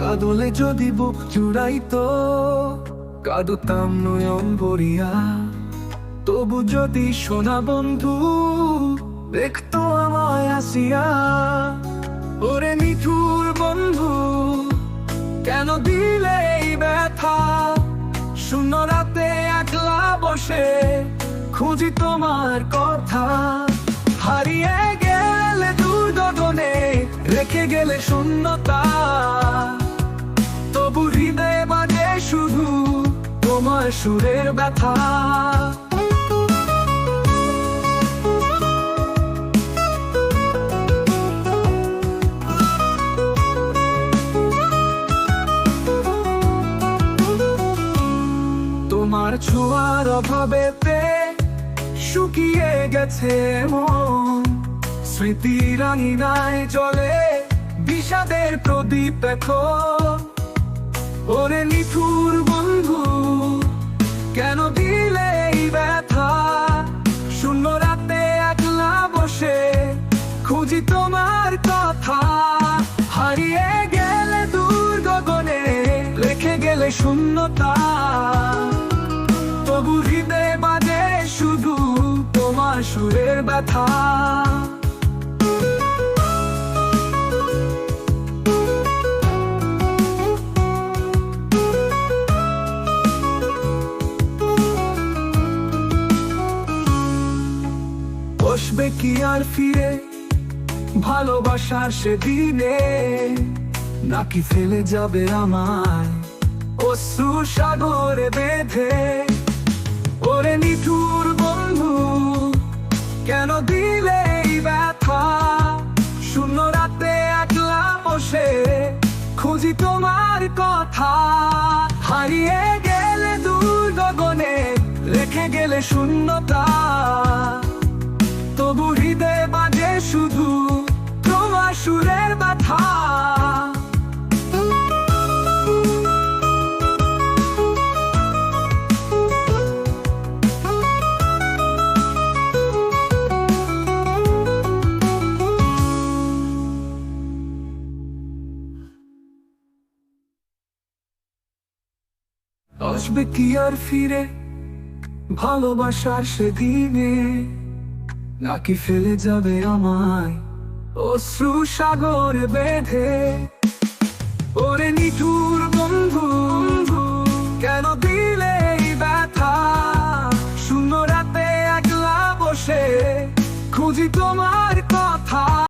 বাদলে যদি বুক জুড়াইতো, কাঁদতাম নয়ন ভরিয়া। তবু যদি সোনা বন্ধু দেখতো আমায় আসিয়া, ওরে নিঠুর বন্ধু, কেন দিলে এই ব্যথা? শূন্য রাতে একলা বসে খুঁজি তোমার কথা। হারিয়ে গেলে দূর গগনে রেখে গেলে শূন্যতা। সুরের ব্যথা। তোমার ছোঁয়ার অভাবেতে শুকিয়ে গেছে মন। স্মৃতি রাঙিনায় জলে বিষাদের প্রদীপ এখন। ওরে নিঠুর বন্ধু কেন দিলে এই ব্যথা? শূন্য রাতে একলা বসে খুঁজি তোমার কথা। হারিয়ে গেলে দূর গগনে রেখে গেলে শূন্যতা। তবু হৃদয়ে বাজে শুধু তোমার সুরের ব্যথা। বসবে কি আর ফিরে? ভালোবাসার সেদিনে নাকি ফেলে যাবে আমায়? অশ্রু সাগরে বেঁধে। ওরে নিঠুর বন্ধু, কেন দিলে এই ব্যথা? শূন্য রাতে একলা বসে খুঁজি তোমার কথা। হারিয়ে গেলে দূর রেখে গেলে শূন্যতা। আসবে কি আর ফিরে? ভালোবাসার সেদিনে নাকি ফেলে যাবে আমায়? অশ্রু সাগর বেঁধে। ওরে নিঠুর বন্ধু কেন দিলে ব্যথা? শূন্য রাতে একলা বসে খুঁজি তোমার